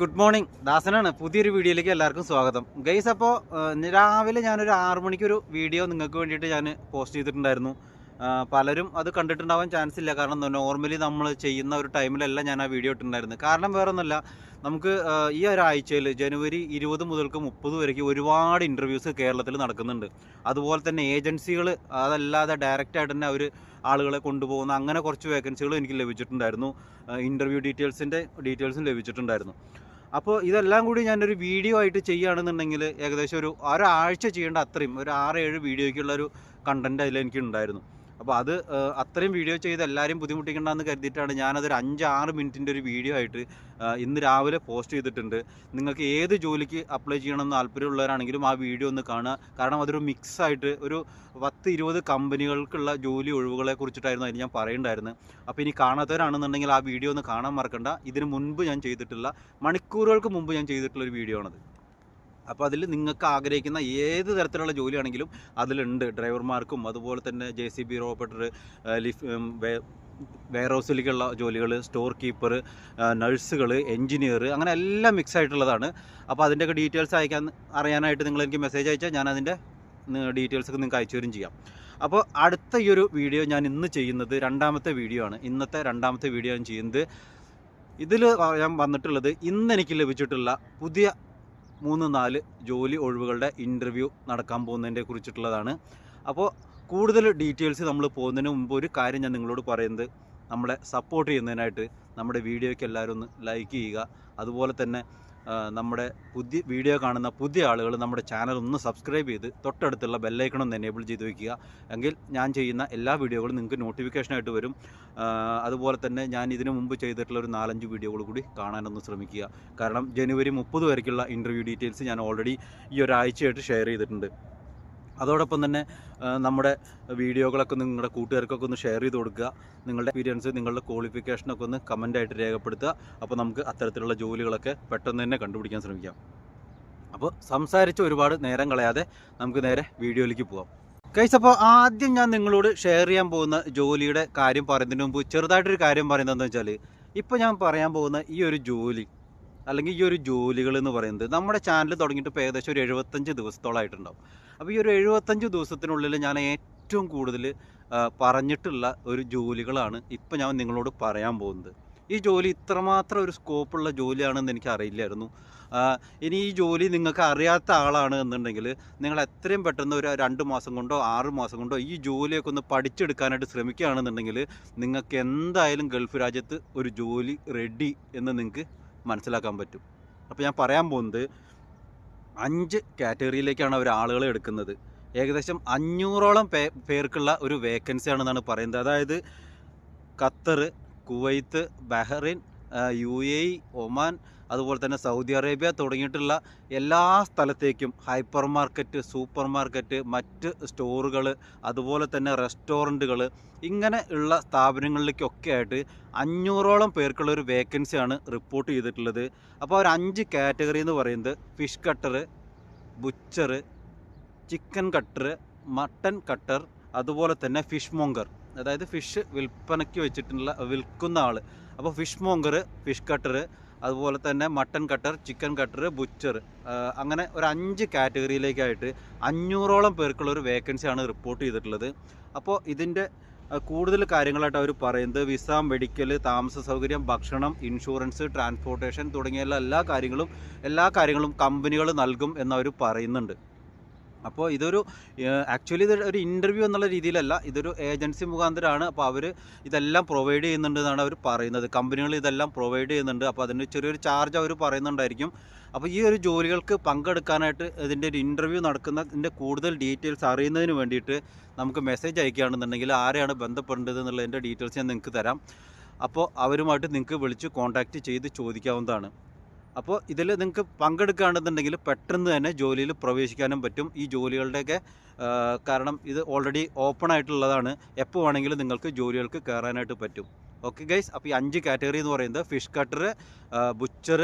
Good morning ദാസനാണ്. പുതിയൊരു വീഡിയോയിലേക്ക് എല്ലാവർക്കും സ്വാഗതം. ഗൈസ് അപ്പോൾ രാവിലെ ഞാനൊരു ആറു മണിക്കൊരു വീഡിയോ നിങ്ങൾക്ക് വേണ്ടിയിട്ട് ഞാൻ പോസ്റ്റ് ചെയ്തിട്ടുണ്ടായിരുന്നു. പലരും അത് കണ്ടിട്ടുണ്ടാവാൻ ചാൻസ് ഇല്ല. കാരണം നോർമലി നമ്മൾ ചെയ്യുന്ന ഒരു ടൈമിലല്ല ഞാൻ ആ വീഡിയോ ഇട്ടിട്ടുണ്ടായിരുന്നു കാരണം വേറെ ഒന്നുമല്ല നമുക്ക് ഈ ഒരാഴ്ചയിൽ ജനുവരി ഇരുപത് മുതൽക്ക് മുപ്പത് വരേക്ക് ഒരുപാട് ഇന്റർവ്യൂസ് കേരളത്തിൽ നടക്കുന്നുണ്ട്. അതുപോലെ തന്നെ ഏജൻസികൾ അതല്ലാതെ ഡയറക്റ്റായിട്ട് തന്നെ അവർ ആളുകളെ കൊണ്ടുപോകുന്ന അങ്ങനെ കുറച്ച് വേക്കൻസികൾ എനിക്ക് ലഭിച്ചിട്ടുണ്ടായിരുന്നു. ഇന്റർവ്യൂ ഡീറ്റെയിൽസിന്റെ ഡീറ്റെയിൽസും ലഭിച്ചിട്ടുണ്ടായിരുന്നു. അപ്പോൾ ഇതെല്ലാം കൂടി ഞാനൊരു വീഡിയോ ആയിട്ട് ചെയ്യുകയാണെന്നുണ്ടെങ്കിൽ ഏകദേശം ഒരു ഒരാഴ്ച ചെയ്യേണ്ട അത്രയും ഒരു ആറ് ഏഴ് വീഡിയോയ്ക്കുള്ള ഒരു കണ്ടന്റ് അതിൽ എനിക്ക് ഉണ്ടായിരുന്നു. അപ്പോൾ അത് അത്രയും വീഡിയോ ചെയ്ത് എല്ലാവരും ബുദ്ധിമുട്ടിക്കണ്ടെന്ന് കരുതിയിട്ടാണ് ഞാനതൊരു അഞ്ച് ആറ് മിനിറ്റിന്റെ ഒരു വീഡിയോ ആയിട്ട് ഇന്ന് രാവിലെ പോസ്റ്റ് ചെയ്തിട്ടുണ്ട്. നിങ്ങൾക്ക് ഏത് ജോലിക്ക് അപ്ലൈ ചെയ്യണമെന്ന് താല്പര്യമുള്ളവരാണെങ്കിലും ആ വീഡിയോ ഒന്ന് കാണുക. കാരണം അതൊരു മിക്സ് ആയിട്ട് ഒരു പത്ത് ഇരുപത് കമ്പനികൾക്കുള്ള ജോലി ഒഴിവുകളെ കുറിച്ചിട്ടായിരുന്നു അതിന് ഞാൻ പറയുണ്ടായിരുന്നത് അപ്പോൾ ഇനി കാണാത്തവരാണെന്നുണ്ടെങ്കിൽ ആ വീഡിയോ ഒന്ന് കാണാൻ മറക്കണ്ട. ഇതിന് മുൻപ് ഞാൻ ചെയ്തിട്ടുള്ള മണിക്കൂറുകൾക്ക് മുമ്പ് ഞാൻ ചെയ്തിട്ടുള്ള ഒരു വീഡിയോ ആണത്. അപ്പോൾ അതിൽ നിങ്ങൾക്ക് ആഗ്രഹിക്കുന്ന ഏത് തരത്തിലുള്ള ജോലിയാണെങ്കിലും അതിലുണ്ട്. ഡ്രൈവർമാർക്കും അതുപോലെ തന്നെ J C B operator lift wear ഹൗസിലേക്കുള്ള ജോലികൾ സ്റ്റോർ കീപ്പർ നഴ്സുകൾ എൻജിനീയർ അങ്ങനെ എല്ലാം മിക്സ് ആയിട്ടുള്ളതാണ്. അപ്പോൾ അതിന്റെയൊക്കെ ഡീറ്റെയിൽസ് അയക്കാൻ അറിയാനായിട്ട് നിങ്ങൾ എനിക്ക് മെസ്സേജ് അയച്ചാൽ ഞാൻ അതിന്റെ ഡീറ്റെയിൽസ് ഒക്കെ നിങ്ങൾക്ക് അയച്ചു തരും ചെയ്യാം. അപ്പോൾ അടുത്ത ഈ ഒരു വീഡിയോ ഞാൻ ഇന്ന് ചെയ്യുന്നത് രണ്ടാമത്തെ വീഡിയോ ആണ്. ഇന്നത്തെ രണ്ടാമത്തെ വീഡിയോ ഞാൻ ചെയ്യുന്നത്. ഇതിൽ ഞാൻ വന്നിട്ടുള്ളത് ഇന്ന് എനിക്ക് ലഭിച്ചിട്ടുള്ള പുതിയ മൂന്ന് നാല് ജോലി ഒഴിവുകളുടെ ഇന്റർവ്യൂ നടക്കാൻ പോകുന്നതിനെ കുറിച്ചിട്ടുള്ളതാണ്. അപ്പോൾ കൂടുതൽ ഡീറ്റെയിൽസ് നമ്മൾ പോകുന്നതിന് മുമ്പ് ഒരു കാര്യം ഞാൻ നിങ്ങളോട് പറയുന്നത്. നമ്മളെ സപ്പോർട്ട് ചെയ്യുന്നതിനായിട്ട് നമ്മുടെ വീഡിയോയ്ക്ക് എല്ലാവരും ഒന്ന് ലൈക്ക് ചെയ്യുക. അതുപോലെ തന്നെ നമ്മുടെ പുതിയ വീഡിയോ കാണുന്ന പുതിയ ആളുകൾ നമ്മുടെ ചാനൽ ഒന്ന് സബ്സ്ക്രൈബ് ചെയ്ത് തൊട്ടടുത്തുള്ള ബെല്ലൈക്കണം ഒന്ന് എനേബിൾ ചെയ്ത് വയ്ക്കുക എങ്കിൽ ഞാൻ ചെയ്യുന്ന എല്ലാ വീഡിയോകളും നിങ്ങൾക്ക് നോട്ടിഫിക്കേഷനായിട്ട് വരും. അതുപോലെ തന്നെ ഞാൻ ഇതിനു മുമ്പ് ചെയ്തിട്ടുള്ള ഒരു നാലഞ്ച് വീഡിയോകൾ കൂടി കാണാനൊന്ന് ശ്രമിക്കുക. കാരണം ജനുവരി മുപ്പത് വരയ്ക്കുള്ള ഇന്റർവ്യൂ ഡീറ്റെയിൽസ് ഞാൻ ഓൾറെഡി ഈ ഒരാഴ്ചയായിട്ട് ഷെയർ ചെയ്തിട്ടുണ്ട്. അതോടൊപ്പം തന്നെ നമ്മുടെ വീഡിയോകളൊക്കെ നിങ്ങളുടെ കൂട്ടുകാർക്കൊക്കെ ഒന്ന് ഷെയർ ചെയ്ത് കൊടുക്കുക. നിങ്ങളുടെ എക്സ്പീരിയൻസ് നിങ്ങളുടെ ക്വാളിഫിക്കേഷനൊക്കെ ഒന്ന് കമന്റായിട്ട് രേഖപ്പെടുത്തുക. അപ്പോൾ നമുക്ക് അത്തരത്തിലുള്ള ജോലികളൊക്കെ പെട്ടെന്ന് തന്നെ കണ്ടുപിടിക്കാൻ ശ്രമിക്കാം. അപ്പോൾ സംസാരിച്ച് ഒരുപാട് നേരം കളയാതെ നമുക്ക് നേരെ വീഡിയോയിലേക്ക് പോകാം കൈസ് അപ്പോൾ ആദ്യം ഞാൻ നിങ്ങളോട് ഷെയർ ചെയ്യാൻ പോകുന്ന ജോലിയുടെ കാര്യം പറയുന്നതിന് മുമ്പ് ചെറുതായിട്ടൊരു കാര്യം പറയുന്നത് പറയുന്നതെന്ന് വെച്ചാൽ ഇപ്പോൾ ഞാൻ പറയാൻ പോകുന്ന ഈ ഒരു ജോലി അല്ലെങ്കിൽ ഈ ഒരു ജോലികൾ എന്ന് പറയുന്നത് നമ്മുടെ ചാനൽ തുടങ്ങിയിട്ട് ഇപ്പോൾ ഏകദേശം ഒരു എഴുപത്തഞ്ച് ദിവസത്തോളമായിട്ടുണ്ടാവും അപ്പോൾ ഈ ഒരു എഴുപത്തഞ്ച് ദിവസത്തിനുള്ളിൽ ഞാൻ ഏറ്റവും കൂടുതൽ പറഞ്ഞിട്ടുള്ള ഒരു ജോലികളാണ് ഇപ്പം ഞാൻ നിങ്ങളോട് പറയാൻ പോകുന്നത്. ഈ ജോലി ഇത്രമാത്രം ഒരു സ്കോപ്പുള്ള ജോലിയാണെന്ന് എനിക്ക് അറിയില്ലായിരുന്നു. ഇനി ഈ ജോലി നിങ്ങൾക്ക് അറിയാത്ത ആളാണ് എന്നുണ്ടെങ്കിൽ നിങ്ങൾ എത്രയും പെട്ടെന്ന് ഒരു രണ്ട് മാസം കൊണ്ടോ ആറ് മാസം കൊണ്ടോ ഈ ജോലിയൊക്കെ ഒന്ന് പഠിച്ചെടുക്കാനായിട്ട് ശ്രമിക്കുകയാണെന്നുണ്ടെങ്കിൽ നിങ്ങൾക്ക് എന്തായാലും ഗൾഫ് രാജ്യത്ത് ഒരു ജോലി റെഡി എന്ന് നിങ്ങൾക്ക് മനസ്സിലാക്കാൻ പറ്റും. അപ്പോൾ ഞാൻ പറയാൻ പോകുന്നത് അഞ്ച് കാറ്റഗറിയിലേക്കാണ് അവർ ആളുകളെ എടുക്കുന്നത്. ഏകദേശം അഞ്ഞൂറോളം പേ പേർക്കുള്ള ഒരു വേക്കൻസി ആണെന്നാണ് പറയുന്നത്. അതായത് Qatar Kuwait Bahrain U A Oman അതുപോലെ തന്നെ സൗദി അറേബ്യ തുടങ്ങിയിട്ടുള്ള എല്ലാ സ്ഥലത്തേക്കും ഹൈപ്പർ മാർക്കറ്റ് സൂപ്പർ മാർക്കറ്റ് മറ്റ് സ്റ്റോറുകൾ അതുപോലെ തന്നെ റെസ്റ്റോറന്റുകൾ ഇങ്ങനെ ഉള്ള സ്ഥാപനങ്ങളിലേക്കൊക്കെ ആയിട്ട് അഞ്ഞൂറോളം പേർക്കുള്ള ഒരു വേക്കൻസിയാണ് റിപ്പോർട്ട് ചെയ്തിട്ടുള്ളത്. അപ്പോൾ ഒരു അഞ്ച് കാറ്റഗറി എന്ന് പറയുന്നത് fish cutter butcher chicken cutter mutton cutter അതുപോലെ തന്നെ ഫിഷ് മോങ്കർ. അതായത് ഫിഷ് വിൽപ്പനയ്ക്ക് വെച്ചിട്ടുള്ള വിൽക്കുന്ന ആൾ അപ്പോൾ ഫിഷ് മോങ്കർ ഫിഷ് കട്ടർ അതുപോലെ തന്നെ mutton cutter chicken cutter butcher അങ്ങനെ ഒരു അഞ്ച് കാറ്റഗറിയിലേക്കായിട്ട് അഞ്ഞൂറോളം പേർക്കുള്ള ഒരു വേക്കൻസിയാണ് റിപ്പോർട്ട് ചെയ്തിട്ടുള്ളത്. അപ്പോൾ ഇതിന്റെ കൂടുതൽ കാര്യങ്ങളായിട്ട് അവർ പറയുന്നത് വിസ മെഡിക്കൽ താമസ സൗകര്യം ഭക്ഷണം ഇൻഷുറൻസ് ട്രാൻസ്പോർട്ടേഷൻ തുടങ്ങിയ എല്ലാ കാര്യങ്ങളും എല്ലാ കാര്യങ്ങളും കമ്പനികൾ നൽകും എന്നവർ പറയുന്നുണ്ട്. അപ്പോൾ ഇതൊരു ആക്ച്വലി ഇത് ഒരു ഇന്റർവ്യൂ എന്നുള്ള രീതിയിലല്ല ഇതൊരു ഏജൻസി മുഖാന്തരമാണ് അപ്പോൾ അവർ ഇതെല്ലാം പ്രൊവൈഡ് ചെയ്യുന്നുണ്ട് എന്നാണ് അവർ പറയുന്നത്. കമ്പനികൾ ഇതെല്ലാം പ്രൊവൈഡ് ചെയ്യുന്നുണ്ട്. അപ്പോൾ അതിന് ചെറിയൊരു ചാർജ് അവർ പറയുന്നുണ്ടായിരിക്കും. അപ്പോൾ ഈ ഒരു ജോലികൾക്ക് പങ്കെടുക്കാനായിട്ട് ഇതിന്റെ ഒരു ഇന്റർവ്യൂ നടക്കുന്നതിന്റെ കൂടുതൽ ഡീറ്റെയിൽസ് അറിയുന്നതിന് വേണ്ടിയിട്ട് നമുക്ക് മെസ്സേജ് അയക്കുകയാണെന്നുണ്ടെങ്കിൽ ആരെയാണ് ബന്ധപ്പെടേണ്ടത് എന്നുള്ളതിന്റെ ഡീറ്റെയിൽസ് ഞാൻ നിങ്ങൾക്ക് തരാം. അപ്പോൾ അവരുമായിട്ട് നിങ്ങൾക്ക് വിളിച്ച് കോൺടാക്റ്റ് ചെയ്ത് ചോദിക്കാവുന്നതാണ്. അപ്പോൾ ഇതിൽ നിങ്ങൾക്ക് പങ്കെടുക്കുകയാണെന്നുണ്ടെങ്കിൽ പെട്ടെന്ന് തന്നെ ജോലിയിൽ പ്രവേശിക്കാനും പറ്റും. ഈ ജോലികളുടെയൊക്കെ കാരണം ഇത് ഓൾറെഡി ഓപ്പൺ ആയിട്ടുള്ളതാണ്. എപ്പോൾ വേണമെങ്കിലും നിങ്ങൾക്ക് ജോലികൾക്ക് കയറാനായിട്ട് പറ്റും. ഓക്കെ ഗൈസ് അപ്പോൾ ഈ അഞ്ച് കാറ്റഗറി എന്ന് പറയുന്നത് fish cutter butcher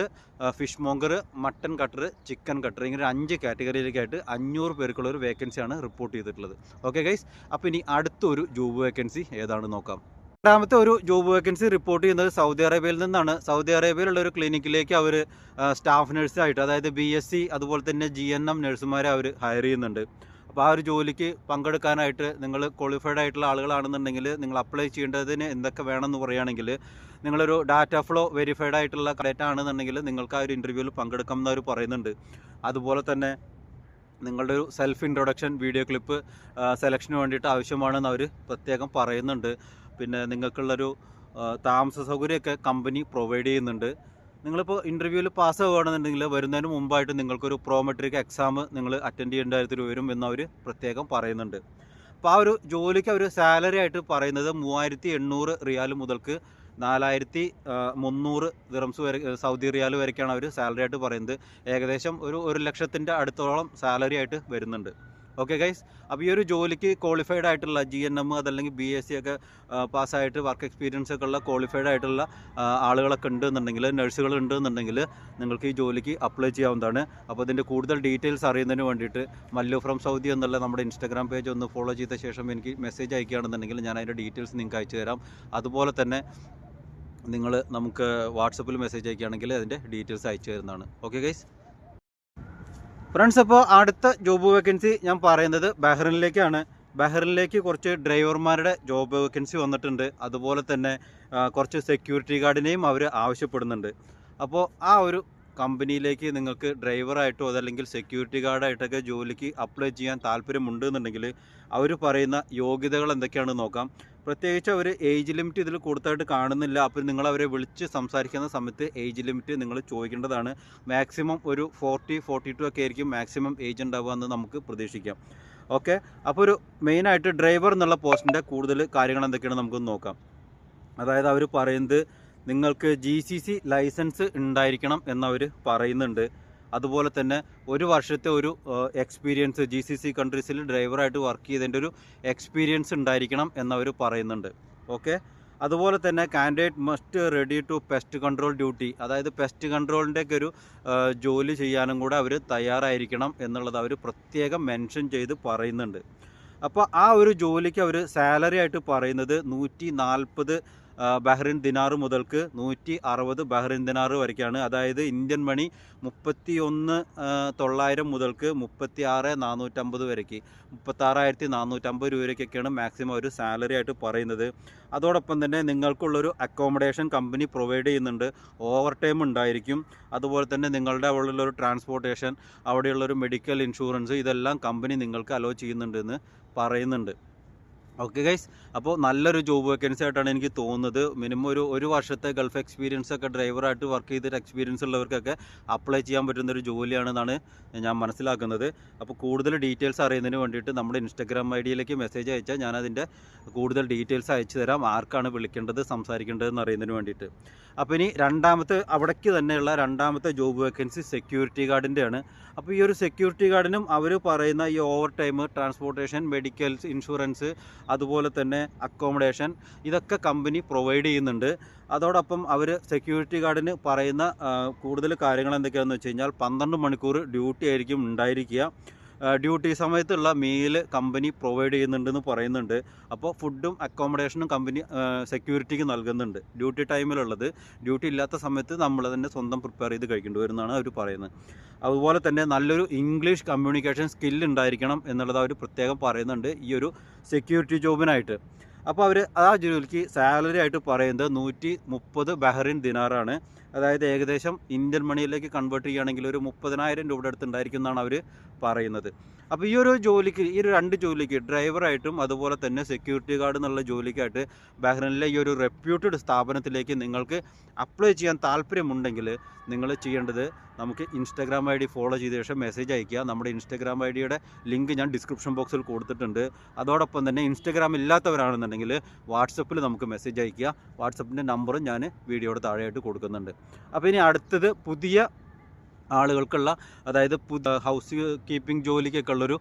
fishmonger mutton cutter chicken cutter ഇങ്ങനെ അഞ്ച് കാറ്റഗറിയിലേക്കായിട്ട് അഞ്ഞൂറ് പേർക്കുള്ള ഒരു വേക്കൻസിയാണ് റിപ്പോർട്ട് ചെയ്തിട്ടുള്ളത്. ഓക്കെ ഗൈസ് അപ്പോൾ ഇനി അടുത്തൊരു ജോബ് വേക്കൻസി ഏതാണെന്ന് നോക്കാം. രണ്ടാമത്തെ ഒരു ജോബ് വേക്കൻസി റിപ്പോർട്ട് ചെയ്യുന്നത് സൗദി അറേബ്യയിൽ നിന്നാണ്. സൗദി അറേബ്യയിലുള്ള ഒരു ക്ലിനിക്കിലേക്ക് അവർ സ്റ്റാഫ് നഴ്സായിട്ട് അതായത് ബി എസ് സി അതുപോലെ തന്നെ ജി എൻ എം നഴ്സുമാരെ അവർ ഹയർ ചെയ്യുന്നുണ്ട്. അപ്പോൾ ആ ഒരു ജോലിക്ക് പങ്കെടുക്കാനായിട്ട് നിങ്ങൾ ക്വാളിഫൈഡ് ആയിട്ടുള്ള ആളുകളാണെന്നുണ്ടെങ്കിൽ നിങ്ങൾ അപ്ലൈ ചെയ്യേണ്ടതിന് എന്തൊക്കെ വേണമെന്ന് പറയുകയാണെങ്കിൽ നിങ്ങളൊരു ഡാറ്റ ഫ്ലോ വെരിഫൈഡ് ആയിട്ടുള്ള ഡേറ്റ ആണെന്നുണ്ടെങ്കിൽ നിങ്ങൾക്ക് ആ ഒരു ഇന്റർവ്യൂവിൽ പങ്കെടുക്കാം എന്നവർ പറയുന്നുണ്ട്. അതുപോലെ തന്നെ നിങ്ങളുടെ ഒരു സെൽഫ് ഇൻട്രൊഡക്ഷൻ വീഡിയോ ക്ലിപ്പ് സെലക്ഷന് വേണ്ടിയിട്ട് ആവശ്യമാണെന്ന് അവർ പ്രത്യേകം പറയുന്നുണ്ട്. പിന്നെ നിങ്ങൾക്കുള്ളൊരു താമസ സൗകര്യമൊക്കെ കമ്പനി പ്രൊവൈഡ് ചെയ്യുന്നുണ്ട്. നിങ്ങളിപ്പോൾ ഇന്റർവ്യൂവിൽ പാസ് ആവുകയാണെന്നുണ്ടെങ്കിൽ വരുന്നതിന് മുമ്പായിട്ട് നിങ്ങൾക്കൊരു പ്രോമെട്രിക് എക്സാം നിങ്ങൾ അറ്റൻഡ് ചെയ്യേണ്ടതായിട്ട് വരും എന്നവർ പ്രത്യേകം പറയുന്നുണ്ട്. അപ്പോൾ ആ ഒരു ജോലിക്ക് അവർ സാലറി ആയിട്ട് പറയുന്നത് മൂവായിരത്തി എണ്ണൂറ് റിയാൽ മുതൽക്ക് നാലായിരത്തി മുന്നൂറ് ദിറംസ് വരെ സൗദി റിയാൽ വരെയൊക്കെയാണ് അവർ സാലറി ആയിട്ട് പറയുന്നത്. ഏകദേശം ഒരു ഒരു ലക്ഷത്തിന്റെ അടുത്തോളം സാലറി ആയിട്ട് വരുന്നുണ്ട്. ഓക്കെ ഗൈസ് അപ്പോൾ ഈ ഒരു ജോലിക്ക് ക്വാളിഫൈഡ് ആയിട്ടുള്ള ജി എൻ എം അതല്ലെങ്കിൽ ബി എസ് സി ഒക്കെ പാസ്സായിട്ട് വർക്ക് എക്സ്പീരിയൻസ് ഒക്കെ ഉള്ള ക്വാളിഫൈഡ് ആയിട്ടുള്ള ആളുകളൊക്കെ ആളുകളൊക്കെ ഉണ്ടെന്നുണ്ടെങ്കിൽ നഴ്സുകൾ ഉണ്ടെന്നുണ്ടെങ്കിൽ നിങ്ങൾക്ക് ഈ ജോലിക്ക് അപ്ലൈ ചെയ്യാവുന്നതാണ്. അപ്പോൾ അതിന്റെ കൂടുതൽ ഡീറ്റെയിൽസ് അറിയുന്നതിന് വേണ്ടിയിട്ട് മല്ലു ഫ്രം സൗദി എന്നുള്ള നമ്മുടെ ഇൻസ്റ്റാഗ്രാം പേജ് ഒന്ന് ഫോളോ ചെയ്ത ശേഷം എനിക്ക് മെസ്സേജ് അയക്കുകയാണെന്നുണ്ടെങ്കിൽ ഞാൻ അതിന്റെ ഡീറ്റെയിൽസ് നിങ്ങൾക്ക് അയച്ചു തരാം. അതുപോലെ തന്നെ നിങ്ങൾ നമുക്ക് വാട്സപ്പിൽ മെസ്സേജ് അയക്കുകയാണെങ്കിൽ അതിന്റെ ഡീറ്റെയിൽസ് അയച്ചു തരുന്നതാണ്. ഓക്കെ ഗൈസ് ഫ്രണ്ട്സ് അപ്പോൾ അടുത്ത ജോബ് വേക്കൻസി ഞാൻ പറയുന്നത് ബഹ്റിനിലേക്കാണ്. ബഹ്റിനിലേക്ക് കുറച്ച് ഡ്രൈവർമാരുടെ ജോബ് വേക്കൻസി വന്നിട്ടുണ്ട്. അതുപോലെ തന്നെ കുറച്ച് സെക്യൂരിറ്റി ഗാർഡിനെയും അവർ ആവശ്യപ്പെടുന്നുണ്ട്. അപ്പോൾ ആ ഒരു കമ്പനിയിലേക്ക് നിങ്ങൾക്ക് ഡ്രൈവറായിട്ടോ അതല്ലെങ്കിൽ സെക്യൂരിറ്റി ഗാർഡായിട്ടൊക്കെ ജോലിക്ക് അപ്ലൈ ചെയ്യാൻ താല്പര്യമുണ്ട് എന്നുണ്ടെങ്കിൽ അവർ പറയുന്ന യോഗ്യതകൾ എന്തൊക്കെയാണെന്ന് നോക്കാം. പ്രത്യേകിച്ച് അവർ ഏജ് ലിമിറ്റ് ഇതിൽ കൊടുത്തായിട്ട് കാണുന്നില്ല. അപ്പോൾ നിങ്ങൾ അവരെ വിളിച്ച് സംസാരിക്കുന്ന സമയത്ത് ഏജ് ലിമിറ്റ് നിങ്ങൾ ചോദിക്കേണ്ടതാണ്. മാക്സിമം ഒരു ഫോർട്ടി ഫോർട്ടി ടു ഒക്കെ ആയിരിക്കും മാക്സിമം ഏജ് ഉണ്ടാവുക എന്ന് നമുക്ക് പ്രതീക്ഷിക്കാം. ഓക്കെ അപ്പോൾ ഒരു മെയിനായിട്ട് ഡ്രൈവർ എന്നുള്ള പോസ്റ്റിന്റെ കൂടുതൽ കാര്യങ്ങൾ എന്തൊക്കെയാണ് നമുക്ക് നോക്കാം. അതായത് അവർ പറയുന്നത് നിങ്ങൾക്ക് ജി സി സി ലൈസൻസ് ഉണ്ടായിരിക്കണം എന്നവർ പറയുന്നുണ്ട്. അതുപോലെ തന്നെ ഒരു വർഷത്തെ ഒരു എക്സ്പീരിയൻസ് ജി സി സി കൺട്രീസിൽ ഡ്രൈവറായിട്ട് വർക്ക് ചെയ്തതിന്റെ ഒരു എക്സ്പീരിയൻസ് ഉണ്ടായിരിക്കണം എന്നവർ പറയുന്നുണ്ട്. ഓക്കെ അതുപോലെ തന്നെ candidate must ready to pest control duty അതായത് പെസ്റ്റ് കൺട്രോളിന്റെ ഒക്കെ ഒരു ജോലി ചെയ്യാനും കൂടെ അവർ തയ്യാറായിരിക്കണം എന്നുള്ളത് അവർ പ്രത്യേകം മെൻഷൻ ചെയ്ത് പറയുന്നുണ്ട്. അപ്പോൾ ആ ഒരു ജോലിക്ക് അവർ സാലറി ആയിട്ട് പറയുന്നത് നൂറ്റി നാൽപ്പത് ബഹ്റിൻ ദിനാറ് മുതൽക്ക് നൂറ്റി അറുപത് ബഹ്റിൻ ദിനാറ് വരയ്ക്കാണ്. അതായത് ഇന്ത്യൻ മണി മുപ്പത്തി ഒന്ന് തൊള്ളായിരം മുതൽക്ക് മുപ്പത്തി ആറ് നാനൂറ്റമ്പത് വരയ്ക്ക്. മുപ്പത്താറായിരത്തി നാനൂറ്റമ്പത് രൂപയ്ക്കൊക്കെയാണ് മാക്സിമം ഒരു സാലറി ആയിട്ട് പറയുന്നത്. അതോടൊപ്പം തന്നെ നിങ്ങൾക്കുള്ളൊരു അക്കോമഡേഷൻ കമ്പനി പ്രൊവൈഡ് ചെയ്യുന്നുണ്ട്. ഓവർ ടൈം ഉണ്ടായിരിക്കും. അതുപോലെ തന്നെ നിങ്ങളുടെ അവിടെയുള്ളൊരു ട്രാൻസ്പോർട്ടേഷൻ അവിടെയുള്ളൊരു മെഡിക്കൽ ഇൻഷുറൻസ് ഇതെല്ലാം കമ്പനി നിങ്ങൾക്ക് അലോ ചെയ്യുന്നുണ്ടെന്ന് പറയുന്നുണ്ട്. ഓക്കെ ഗൈസ് അപ്പോൾ നല്ലൊരു ജോബ് വേക്കൻസി ആയിട്ടാണ് എനിക്ക് തോന്നുന്നത്. മിനിമം ഒരു ഒരു വർഷത്തെ ഗൾഫ് എക്സ്പീരിയൻസ് ഒക്കെ ഡ്രൈവറായിട്ട് വർക്ക് ചെയ്തിട്ട് എക്സ്പീരിയൻസ് ഉള്ളവർക്കൊക്കെ അപ്ലൈ ചെയ്യാൻ പറ്റുന്ന ഒരു ജോലിയാണെന്നാണ് ഞാൻ മനസ്സിലാക്കുന്നത്. അപ്പോൾ കൂടുതൽ ഡീറ്റെയിൽസ് അറിയുന്നതിന് വേണ്ടിയിട്ട് നമ്മുടെ ഇൻസ്റ്റാഗ്രാം ഐ ഡിയിലേക്ക് മെസ്സേജ് അയച്ചാൽ ഞാൻ അതിന്റെ കൂടുതൽ ഡീറ്റെയിൽസ് അയച്ചു തരാം. ആർക്കാണ് വിളിക്കേണ്ടത് സംസാരിക്കേണ്ടതെന്ന് അറിയുന്നതിന് വേണ്ടിയിട്ട്. അപ്പോൾ ഇനി രണ്ടാമത്തെ അവിടേക്ക് തന്നെയുള്ള രണ്ടാമത്തെ ജോബ് വേക്കൻസി സെക്യൂരിറ്റി ഗാർഡിന്റെയാണ് അപ്പോൾ ഈ ഒരു സെക്യൂരിറ്റി ഗാർഡിനും അവർ പറയുന്ന ഈ overtime transportation medicals insurance അതുപോലെ തന്നെ അക്കോമഡേഷൻ ഇതൊക്കെ കമ്പനി പ്രൊവൈഡ് ചെയ്യുന്നുണ്ട്. അതോടൊപ്പം അവർ സെക്യൂരിറ്റി ഗാർഡിന് പറയുന്ന കൂടുതൽ കാര്യങ്ങൾ എന്തൊക്കെയാണെന്ന് വെച്ച് കഴിഞ്ഞാൽ പന്ത്രണ്ട് മണിക്കൂർ ഡ്യൂട്ടി ആയിരിക്കും ഉണ്ടായിരിക്കുക. ഡ്യൂട്ടി സമയത്തുള്ള മീൽ കമ്പനി പ്രൊവൈഡ് ചെയ്യുന്നുണ്ടെന്ന് പറയുന്നുണ്ട്. അപ്പോൾ ഫുഡും അക്കോമഡേഷനും കമ്പനി സെക്യൂരിറ്റിക്ക് നൽകുന്നുണ്ട്. ഡ്യൂട്ടി ടൈമിലുള്ളത് ഡ്യൂട്ടി ഇല്ലാത്ത സമയത്ത് നമ്മൾ തന്നെ സ്വന്തം പ്രിപ്പയർ ചെയ്ത് കഴിക്കേണ്ടി വരുന്നതാണ് അവർ പറയുന്നത്. അതുപോലെ തന്നെ നല്ലൊരു ഇംഗ്ലീഷ് കമ്മ്യൂണിക്കേഷൻ സ്കില്ല് ഉണ്ടായിരിക്കണം എന്നുള്ളത് അവർ പ്രത്യേകം പറയുന്നുണ്ട് ഈ ഒരു സെക്യൂരിറ്റി ജോബിനായിട്ട് അപ്പോൾ അവർ ആ ജോലിക്ക് സാലറി ആയിട്ട് പറയുന്നത് നൂറ്റി മുപ്പത് ബഹ്റിൻ ദിനാറാണ്. അതായത് ഏകദേശം ഇന്ത്യൻ മണിയിലേക്ക് കൺവേർട്ട് ചെയ്യുകയാണെങ്കിൽ ഒരു മുപ്പതിനായിരം രൂപയുടെ അടുത്തുണ്ടായിരിക്കും എന്നാണ് അവർ പറയുന്നത്. അപ്പോൾ ഈ ഒരു ജോലിക്ക് ഈ ഒരു രണ്ട് ജോലിക്ക് ഡ്രൈവറായിട്ടും അതുപോലെ തന്നെ സെക്യൂരിറ്റി ഗാർഡ് എന്നുള്ള ജോലിക്കായിട്ട് ബഹ്റിനിലെ ഈ ഒരു റെപ്യൂട്ടഡ് സ്ഥാപനത്തിലേക്ക് നിങ്ങൾക്ക് അപ്ലൈ ചെയ്യാൻ താല്പര്യമുണ്ടെങ്കിൽ നിങ്ങൾ ചെയ്യേണ്ടത് നമുക്ക് ഇൻസ്റ്റാഗ്രാം ഐ ഡി ഫോളോ ചെയ്ത ശേഷം മെസ്സേജ് അയയ്ക്കുക. നമ്മുടെ ഇൻസ്റ്റാഗ്രാം ഐ ഡിയുടെ ലിങ്ക് ഞാൻ ഡിസ്ക്രിപ്ഷൻ ബോക്സിൽ കൊടുത്തിട്ടുണ്ട്. അതോടൊപ്പം തന്നെ ഇൻസ്റ്റാഗ്രാം ഇല്ലാത്തവരാണെന്നുണ്ടെങ്കിൽ വാട്സപ്പിൽ നമുക്ക് മെസ്സേജ് അയയ്ക്കുക. വാട്സപ്പിന്റെ നമ്പറും ഞാൻ വീഡിയോയുടെ താഴെയായിട്ട് കൊടുക്കുന്നുണ്ട്. അപ്പോൾ ഇനി അടുത്തത് പുതിയ ആളുകൾക്കുള്ള അതായത് ഹൗസ് കീപ്പിംഗ് ജോലിക്കൊക്കെ ഉള്ളൊരു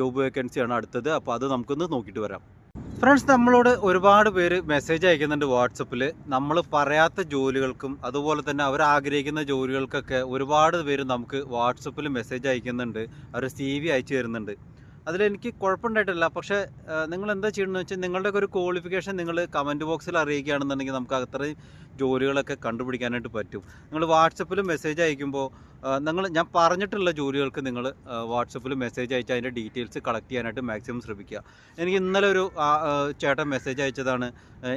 ജോബ് വേക്കൻസിയാണ് അടുത്തത്. അപ്പോൾ അത് നമുക്കൊന്ന് നോക്കിയിട്ട് വരാം. ഫ്രണ്ട്സ് നമ്മളോട് ഒരുപാട് പേര് മെസ്സേജ് അയക്കുന്നുണ്ട് വാട്സപ്പിൽ നമ്മൾ പറയാത്ത ജോലികൾക്കും അതുപോലെ തന്നെ അവർ ആഗ്രഹിക്കുന്ന ജോലികൾക്കൊക്കെ ഒരുപാട് പേര് നമുക്ക് വാട്സപ്പിൽ മെസ്സേജ് അയക്കുന്നുണ്ട്. അവർ സി വി അയച്ചു തരുന്നുണ്ട്. അതിലെനിക്ക് കുഴപ്പമുണ്ടായിട്ടില്ല. പക്ഷേ നിങ്ങൾ എന്താ ചെയ്യണമെന്ന് വെച്ചാൽ നിങ്ങളുടെ ഒരു ക്വാളിഫിക്കേഷൻ നിങ്ങൾ കമന്റ് ബോക്സിൽ അറിയിക്കുകയാണെന്നുണ്ടെങ്കിൽ നമുക്ക് അത്രയും ജോലികളൊക്കെ കണ്ടുപിടിക്കാനായിട്ട് പറ്റും. നിങ്ങൾ വാട്സപ്പിൽ മെസ്സേജ് അയക്കുമ്പോൾ നിങ്ങൾ ഞാൻ പറഞ്ഞിട്ടുള്ള ജോലികൾക്ക് നിങ്ങൾ വാട്സപ്പിൽ മെസ്സേജ് അയച്ച് അതിന്റെ ഡീറ്റെയിൽസ് കളക്ട് ചെയ്യാനായിട്ട് മാക്സിമം ശ്രമിക്കുക. എനിക്ക് ഇന്നലെ ഒരു ചേട്ടൻ മെസ്സേജ് അയച്ചതാണ്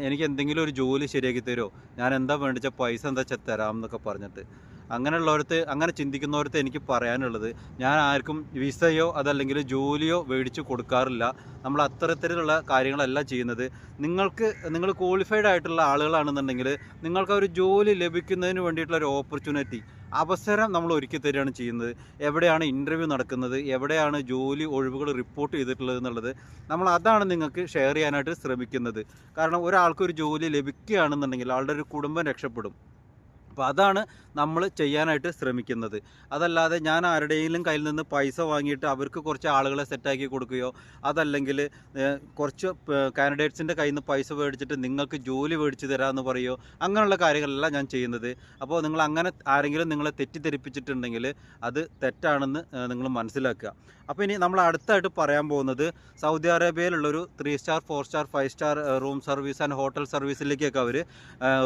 എനിക്ക് എന്തെങ്കിലും ഒരു ജോലി ശരിയാക്കി തരുമോ? ഞാൻ എന്താ വേണ്ടിച്ച പൈസ എന്താ തരാം എന്നൊക്കെ പറഞ്ഞിട്ട്. അങ്ങനെയുള്ളവർക്ക് അങ്ങനെ ചിന്തിക്കുന്നവർക്ക് എനിക്ക് പറയാനുള്ളത് ഞാൻ ആർക്കും വിസയോ അതല്ലെങ്കിൽ ജോലിയോ മേടിച്ച് കൊടുക്കാറില്ല. നമ്മൾ അത്തരത്തിലുള്ള കാര്യങ്ങളല്ല ചെയ്യുന്നത്. നിങ്ങൾക്ക് നിങ്ങൾ ക്വാളിഫൈഡ് ആയിട്ടുള്ള ആളുകളാണെന്നുണ്ടെങ്കിൽ നിങ്ങൾക്ക് ഒരു ജോലി ലഭിക്കുന്നതിന് വേണ്ടിയിട്ടുള്ള ഒരു ഓപ്പർച്യൂണിറ്റി അവസരം നമ്മൾ ഒരുക്കി തരികയാണ് ചെയ്യുന്നത്. എവിടെയാണ് ഇന്റർവ്യൂ നടക്കുന്നത് എവിടെയാണ് ജോലി ഒഴിവുകൾ റിപ്പോർട്ട് ചെയ്തിട്ടുള്ളത് എന്നുള്ളത് നമ്മൾ അതാണ് നിങ്ങൾക്ക് ഷെയർ ചെയ്യാനായിട്ട് ശ്രമിക്കുന്നത്. കാരണം ഒരാൾക്കൊരു ജോലി ലഭിക്കുകയാണെന്നുണ്ടെങ്കിൽ ആളുടെ ഒരു കുടുംബം രക്ഷപ്പെടും. അപ്പോൾ അതാണ് നമ്മൾ ചെയ്യാനായിട്ട് ശ്രമിക്കുന്നത്. അതല്ലാതെ ഞാൻ ആരുടെയെങ്കിലും കയ്യിൽ നിന്ന് പൈസ വാങ്ങിയിട്ട് അവർക്ക് കുറച്ച് ആളുകളെ സെറ്റാക്കി കൊടുക്കുകയോ അതല്ലെങ്കിൽ കുറച്ച് കാൻഡിഡേറ്റ്സിന്റെ കയ്യിൽ നിന്ന് പൈസ മേടിച്ചിട്ട് നിങ്ങൾക്ക് ജോലി മേടിച്ച് തരാമെന്ന് പറയുമോ അങ്ങനെയുള്ള കാര്യങ്ങളെല്ലാം ഞാൻ ചെയ്യുന്നത്. അപ്പോൾ നിങ്ങൾ അങ്ങനെ ആരെങ്കിലും നിങ്ങളെ തെറ്റിദ്ധരിപ്പിച്ചിട്ടുണ്ടെങ്കിൽ അത് തെറ്റാണെന്ന് നിങ്ങൾ മനസ്സിലാക്കുക. അപ്പോൾ ഇനി നമ്മൾ അടുത്തായിട്ട് പറയാൻ പോകുന്നത് Saudi അറേബ്യയിലുള്ളൊരു three star four star five star room service and hotel സർവീസിലേക്കൊക്കെ അവർ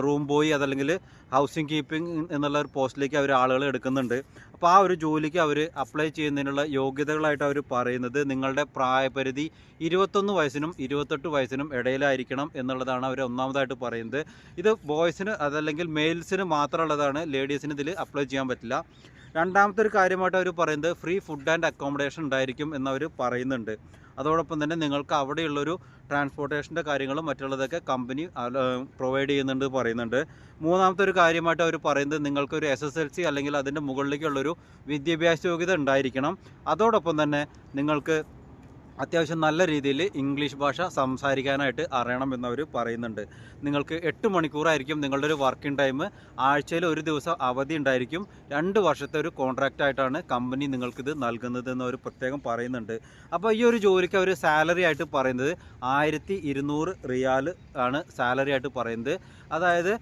റൂം ബോയ് അതല്ലെങ്കിൽ ഹൗസിംഗ് കീപ്പിംഗ് എന്നുള്ള ഒരു പോസ്റ്റിലേക്ക് അവർ ആളുകൾ എടുക്കുന്നുണ്ട്. അപ്പോൾ ആ ഒരു ജോലിക്ക് അവർ അപ്ലൈ ചെയ്യുന്നതിനുള്ള യോഗ്യതകളായിട്ട് അവർ പറയുന്നത് നിങ്ങളുടെ പ്രായപരിധി ഇരുപത്തൊന്ന് വയസ്സിനും ഇരുപത്തെട്ട് വയസ്സിനും ഇടയിലായിരിക്കണം എന്നുള്ളതാണ് അവർ ഒന്നാമതായിട്ട് പറയുന്നത്. ഇത് ബോയ്സിന് അതല്ലെങ്കിൽ മെയിൽസിന് മാത്രമുള്ളതാണ്. ലേഡീസിന് ഇതിൽ അപ്ലൈ ചെയ്യാൻ പറ്റില്ല. രണ്ടാമത്തെ ഒരു കാര്യമായിട്ട് അവർ പറയുന്നത് ഫ്രീ ഫുഡ് ആൻഡ് അക്കോമഡേഷൻ ഉണ്ടായിരിക്കും എന്നവർ പറയുന്നുണ്ട്. അതോടൊപ്പം തന്നെ നിങ്ങൾക്ക് അവിടെയുള്ളൊരു ട്രാൻസ്പോർട്ടേഷന്റെ കാര്യങ്ങളും മറ്റുള്ളതൊക്കെ കമ്പനി പ്രൊവൈഡ് ചെയ്യുന്നുണ്ട് പറയുന്നുണ്ട്. മൂന്നാമത്തെ ഒരു കാര്യമായിട്ട് അവർ പറയുന്നത് നിങ്ങൾക്കൊരു എസ് എസ് എൽ സി അല്ലെങ്കിൽ അതിന്റെ മുകളിലേക്കുള്ളൊരു വിദ്യാഭ്യാസ യോഗ്യത ഉണ്ടായിരിക്കണം. അതോടൊപ്പം തന്നെ നിങ്ങൾക്ക് അത്യാവശ്യം നല്ല രീതിയിൽ ഇംഗ്ലീഷ് ഭാഷ സംസാരിക്കാനായിട്ട് അറിയണം എന്നവർ പറയുന്നുണ്ട്. നിങ്ങൾക്ക് എട്ട് മണിക്കൂറായിരിക്കും നിങ്ങളുടെ ഒരു വർക്കിംഗ് ടൈം ആഴ്ചയിൽ ഒരു ദിവസം അവധി ഉണ്ടായിരിക്കും. രണ്ട് വർഷത്തെ ഒരു കോൺട്രാക്റ്റ് ആയിട്ടാണ് കമ്പനി നിങ്ങൾക്കിത് നൽകുന്നത് എന്നവർ പ്രത്യേകം പറയുന്നുണ്ട്. അപ്പോൾ ഈ ഒരു ജോലിക്ക് അവർ സാലറി ആയിട്ട് പറയുന്നത് ആയിരത്തി ഇരുന്നൂറ് റിയാൽ ആണ് സാലറി ആയിട്ട് പറയുന്നത്. അതായത്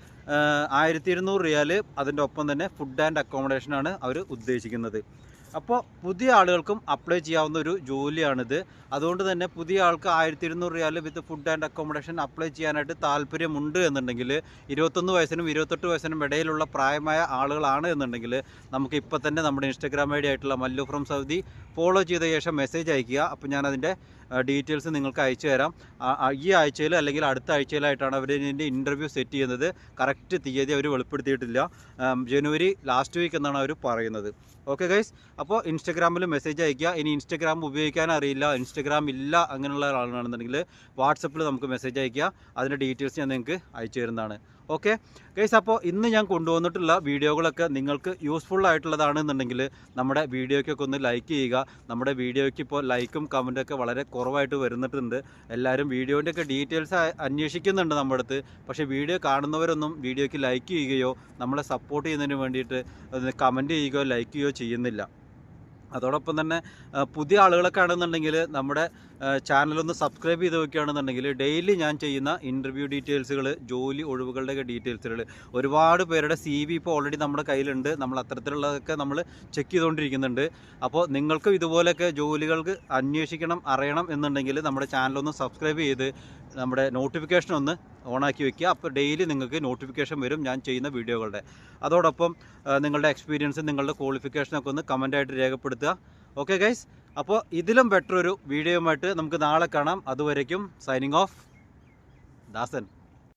ആയിരത്തി ഇരുന്നൂറ് റിയാൽ അതിന്റെ ഒപ്പം തന്നെ ഫുഡ് ആൻഡ് അക്കോമഡേഷനാണ് അവർ ഉദ്ദേശിക്കുന്നത്. അപ്പോൾ പുതിയ ആളുകൾക്കും അപ്ലൈ ചെയ്യാവുന്ന ഒരു ജോലിയാണിത്. അതുകൊണ്ട് തന്നെ പുതിയ ആൾക്ക് ആയിരത്തി ഇരുന്നൂറ് riyal with food and accommodation apply ചെയ്യാനായിട്ട് താല്പര്യമുണ്ട് എന്നുണ്ടെങ്കിൽ ഇരുപത്തൊന്ന് വയസ്സിനും ഇരുപത്തെട്ട് വയസ്സിനും ഇടയിലുള്ള പ്രായമായ ആളുകളാണ് എന്നുണ്ടെങ്കിൽ നമുക്ക് ഇപ്പം തന്നെ നമ്മുടെ ഇൻസ്റ്റഗ്രാം ഐ ഡി ആയിട്ടുള്ള മല്ലു ഫ്രം സൗദി ഫോളോ ചെയ്ത ശേഷം മെസ്സേജ് അയക്കുക അപ്പോൾ ഞാൻ അതിന്റെ ഡീറ്റെയിൽസ് നിങ്ങൾക്ക് അയച്ചു തരാം. ഈ ആഴ്ചയിൽ അല്ലെങ്കിൽ അടുത്ത ആഴ്ചയിലായിട്ടാണ് അവർ ഇതിന്റെ ഇന്റർവ്യൂ സെറ്റ് ചെയ്യുന്നത്. കറക്റ്റ് തീയതി അവർ വെളിപ്പെടുത്തിയിട്ടില്ല. ജനുവരി ലാസ്റ്റ് വീക്ക് എന്നാണ് അവർ പറയുന്നത്. ഓക്കെ ഗൈസ് അപ്പോൾ ഇൻസ്റ്റഗ്രാമിൽ മെസ്സേജ് അയക്കുക ഇനി ഇൻസ്റ്റഗ്രാം ഉപയോഗിക്കാൻ അറിയില്ല ഇൻസ്റ്റഗ്രാം ഇല്ല അങ്ങനെയുള്ള ഒരാളാണെന്നുണ്ടെങ്കിൽ വാട്സപ്പിൽ നമുക്ക് മെസ്സേജ് അയക്കുക അതിന്റെ ഡീറ്റെയിൽസ് ഞാൻ നിങ്ങൾക്ക് അയച്ചു തരുന്നതാണ്. ഓക്കെ? ഗൈസ് അപ്പോൾ ഇന്ന് ഞാൻ കൊണ്ടുവന്നിട്ടുള്ള വീഡിയോകളൊക്കെ നിങ്ങൾക്ക് യൂസ്ഫുൾ ആയിട്ടുള്ളതാണെന്നുണ്ടെങ്കിൽ നമ്മുടെ വീഡിയോയ്ക്കൊക്കെ ഒന്ന് ലൈക്ക് ചെയ്യുക. നമ്മുടെ വീഡിയോയ്ക്ക് ഇപ്പോൾ ലൈക്കും കമന്റൊക്കെ വളരെ കുറവായിട്ട് വരുന്നിട്ടുണ്ട്. എല്ലാവരും വീഡിയോന്റെ ഒക്കെ ഡീറ്റെയിൽസ് അന്വേഷിക്കുന്നുണ്ട് നമ്മുടെ അടുത്ത്. പക്ഷേ വീഡിയോ കാണുന്നവരൊന്നും വീഡിയോയ്ക്ക് ലൈക്ക് ചെയ്യുകയോ നമ്മളെ സപ്പോർട്ട് ചെയ്യുന്നതിന് വേണ്ടിയിട്ട് കമന്റ് ചെയ്യുകയോ ലൈക്ക് ചെയ്യുകയോ ചെയ്യുന്നില്ല. അതോടൊപ്പം തന്നെ പുതിയ ആളുകളൊക്കെ ആണെന്നുണ്ടെങ്കിൽ നമ്മുടെ ചാനലൊന്ന് സബ്സ്ക്രൈബ് ചെയ്ത് വെക്കുകയാണെന്നുണ്ടെങ്കിൽ ഡെയിലി ഞാൻ ചെയ്യുന്ന ഇന്റർവ്യൂ ഡീറ്റെയിൽസുകൾ ജോലി ഒഴിവുകളുടെയൊക്കെ ഡീറ്റെയിൽസുകൾ ഒരുപാട് പേരുടെ സി വി ഇപ്പോൾ ഓൾറെഡി നമ്മുടെ കയ്യിലുണ്ട്. നമ്മൾ അത്തരത്തിലുള്ളതൊക്കെ നമ്മൾ ചെക്ക് ചെയ്തുകൊണ്ടിരിക്കുന്നുണ്ട്. അപ്പോൾ നിങ്ങൾക്കും ഇതുപോലെയൊക്കെ ജോലികൾക്ക് അന്വേഷിക്കണം അറിയണം എന്നുണ്ടെങ്കിൽ നമ്മുടെ ചാനലൊന്ന് സബ്സ്ക്രൈബ് ചെയ്ത് നമ്മുടെ നോട്ടിഫിക്കേഷൻ ഒന്ന് ഓണാക്കി വെക്കുക. അപ്പോൾ ഡെയിലി നിങ്ങൾക്ക് നോട്ടിഫിക്കേഷൻ വരും ഞാൻ ചെയ്യുന്ന വീഡിയോകളുടെ. അതോടൊപ്പം നിങ്ങളുടെ എക്സ്പീരിയൻസ് നിങ്ങളുടെ ക്വാളിഫിക്കേഷനൊക്കെ ഒന്ന് കമന്റായിട്ട് രേഖപ്പെടുത്തുക ഓക്കെ ഗൈസ് അപ്പോൾ ഇതിലും ബെറ്റർ ഒരു വീഡിയോയുമായിട്ട് നമുക്ക് നാളെ കാണാം. അതുവരേക്കും സൈനിങ് ഓഫ് ദാസൻ.